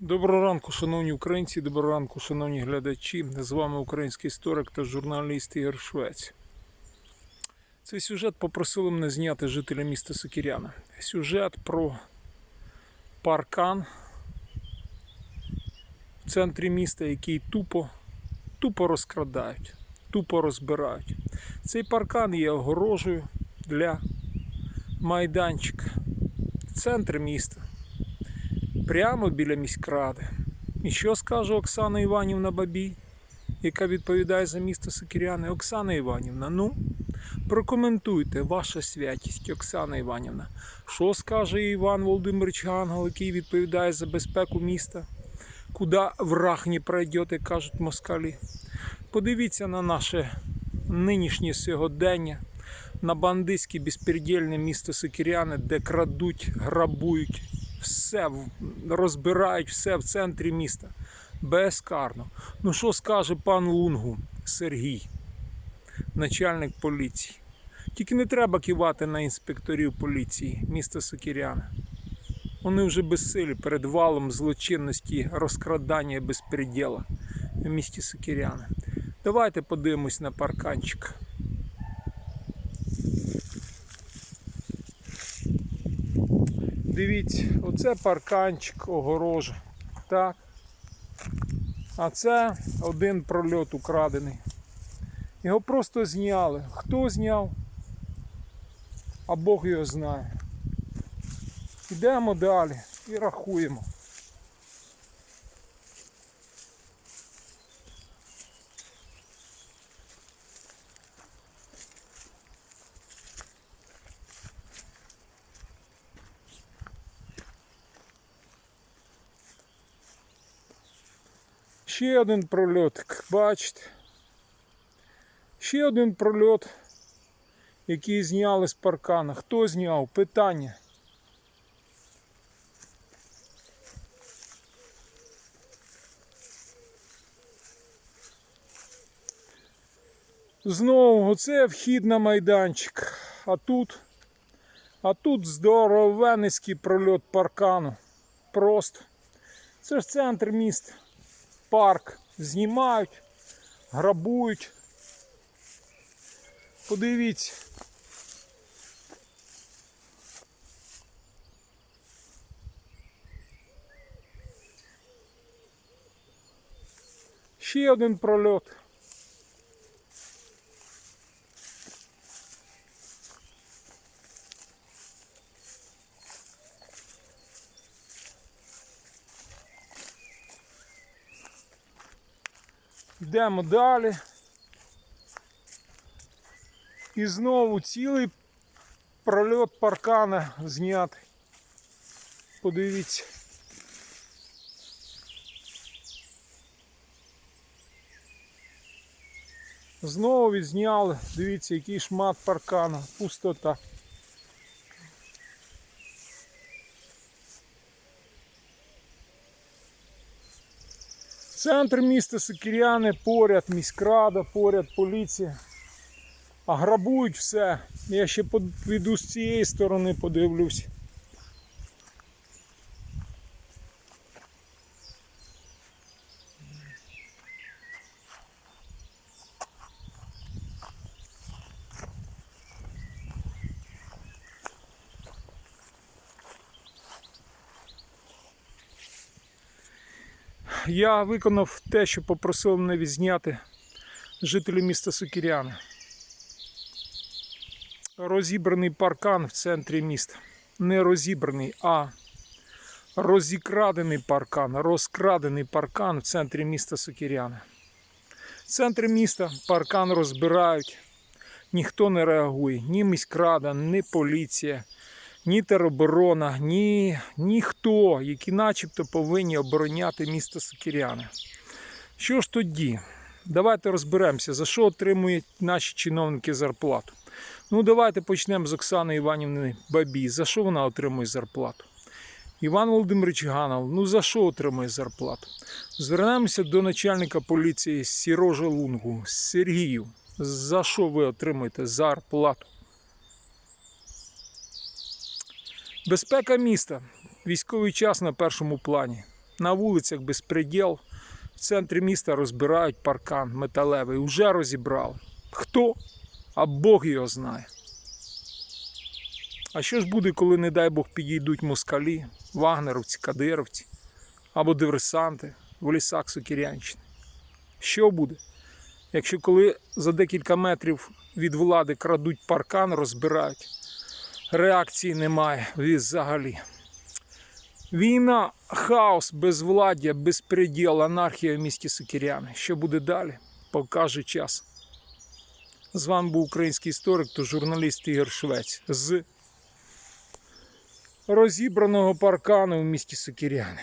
Доброго ранку, шановні українці, доброго ранку, шановні глядачі. З вами український історик та журналіст Ігор Швець. Цей сюжет попросили мене зняти жителі міста Сокіряна. Сюжет про паркан в центрі міста, який тупо, тупо розкрадають, тупо розбирають. Цей паркан є огорожею для майданчика в центрі міста прямо біля міськради. І що скаже Оксана Іванівна Бабій, яка відповідає за місто Сокиряни? Оксана Іванівна, ну, прокоментуйте ваша святість, Оксана Іванівна. Що скаже Іван Володимирович Гангал, який відповідає за безпеку міста? Куди враг не пройде, як кажуть москалі? Подивіться на наше нинішнє сьогодення, на бандитське безпредельне місто Сокиряни, де крадуть, грабують, все розбирають все в центрі міста. Безкарно. Ну що скаже пан Лунгу Сергій, начальник поліції? Тільки не треба кивати на інспекторів поліції міста Сокиряна. Вони вже безсилі перед валом злочинності, розкрадання і безпреділа в місті Сокиряна. Давайте подивимось на парканчик. Дивіться, оце парканчик огорожа. Так. А це один прольот украдений. Його просто зняли. Хто зняв? А Бог його знає. Йдемо далі і рахуємо. Ще один прольотик, бачите. Ще один прольот, який зняли з паркана. Хто зняв? Питання. Знову оце вхід на майданчик. А тут, а тут здоровенницький прольот паркану. Просто. Це ж центр міста парк знімають, грабують. Подивіться. Ще один прольот. Йдемо далі. І знову цілий прольот паркана знятий. Подивіться. Знову відзняли. Дивіться, який шмат паркана, пустота. Центр міста Сокиряни, поряд міськрада, поряд поліція. А грабують все. Я ще піду з цієї сторони подивлюсь. Я виконав те, що попросив мене відзняти жителі міста Сокиряна. Розібраний паркан в центрі міста. Не розібраний, а розікрадений паркан, розкрадений паркан в центрі міста Сокиряна. В центрі міста паркан розбирають, ніхто не реагує, ні міськрада, ні поліція, ні тероборона, ні ніхто, які начебто повинні обороняти місто Сокиряна. Що ж тоді? Давайте розберемося, за що отримують наші чиновники зарплату. Ну, давайте почнемо з Оксани Іванівни Бабій. За що вона отримує зарплату? Іван Володимирович Ганов, ну за що отримує зарплату? Звернемося до начальника поліції Сірожа Лунгу, Сергію. За що ви отримуєте зарплату? Безпека міста. Військовий час на першому плані. На вулицях безпреділ. В центрі міста розбирають паркан металевий. Уже розібрали. Хто? А Бог його знає. А що ж буде, коли, не дай Бог, підійдуть москалі, вагнеровці, кадировці або диверсанти в лісах Сокірянщини? Що буде? Якщо коли за декілька метрів від влади крадуть паркан, розбирають, реакції немає взагалі. Війна, хаос, безвладдя, безпреділ, анархія в місті Сокіряни. Що буде далі? Покаже час. З вами був український історик та журналіст Ігор Швець з розібраного паркану в місті Сокіряни.